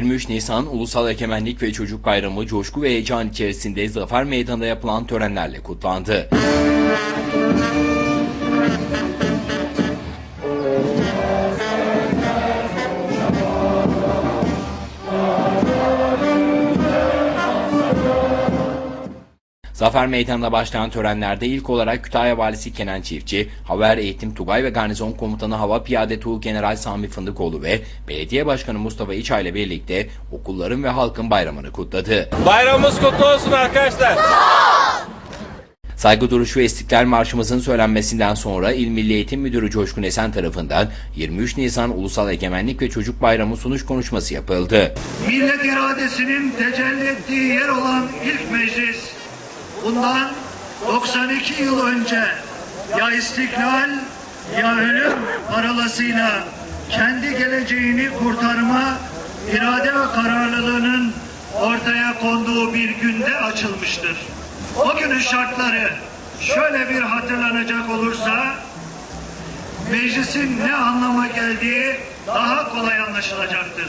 23 Nisan Ulusal Egemenlik ve Çocuk Bayramı coşku ve heyecan içerisinde Zafer Meydanı'nda yapılan törenlerle kutlandı. Zafer Meydanı'nda başlayan törenlerde ilk olarak Kütahya Valisi Kenan Çiftçi, Haber Eğitim Tugay ve Garnizon Komutanı Hava Piyade Tuğ General Sami Fındıkoğlu ve Belediye Başkanı Mustafa İçay ile birlikte okulların ve halkın bayramını kutladı. Bayramımız kutlu olsun arkadaşlar. Saygı duruşu ve İstiklal Marşımızın söylenmesinden sonra İl Milli Eğitim Müdürü Coşkun Esen tarafından 23 Nisan Ulusal Egemenlik ve Çocuk Bayramı sunuş konuşması yapıldı. millet iradesinin tecelli ettiği yer olan ilk meclis bundan 92 yıl önce ya istiklal ya ölüm parolasıyla kendi geleceğini kurtarma irade ve kararlılığının ortaya konduğu bir günde açılmıştır. O günün şartları şöyle bir hatırlanacak olursa meclisin ne anlama geldiği daha kolay anlaşılacaktır.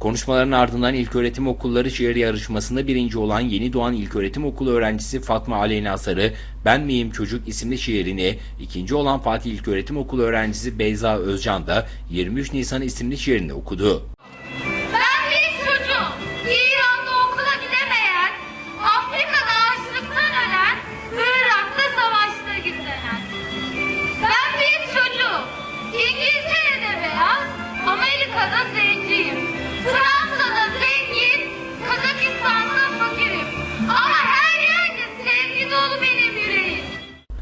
Konuşmaların ardından İlköğretim Okulları şiir yarışmasında birinci olan Yeni Doğan İlköğretim Okulu öğrencisi Fatma Aleyna Sarı, Ben Miyim Çocuk isimli şiirini, ikinci olan Fatih İlköğretim Okulu öğrencisi Beyza Özcan da 23 Nisan isimli şiirini okudu.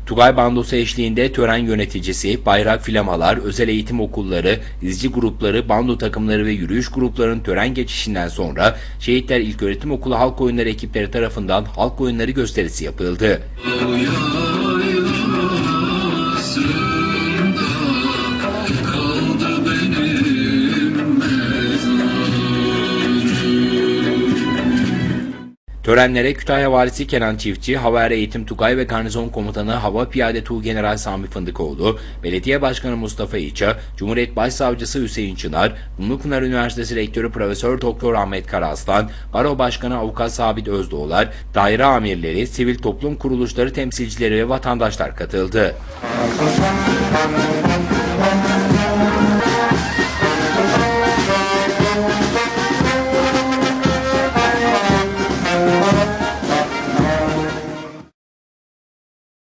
Tugay Bandosu eşliğinde tören yöneticisi, bayrak filamalar, özel eğitim okulları, izci grupları, bando takımları ve yürüyüş gruplarının tören geçişinden sonra Şehitler İlköğretim Okulu Halk Oyunları ekipleri tarafından halk oyunları gösterisi yapıldı. Törenlere Kütahya Valisi Kenan Çiftçi, Hava Er Eğitim Tugay ve Garnizon Komutanı Hava Piyade Tuğ General Sami Fındıkoğlu, Belediye Başkanı Mustafa İça, Cumhuriyet Başsavcısı Hüseyin Çınar, Dumlupınar Üniversitesi Rektörü Profesör Doktor Ahmet Karaslan, Baro Başkanı Avukat Sabit Özdoğular, daire amirleri, sivil toplum kuruluşları temsilcileri ve vatandaşlar katıldı.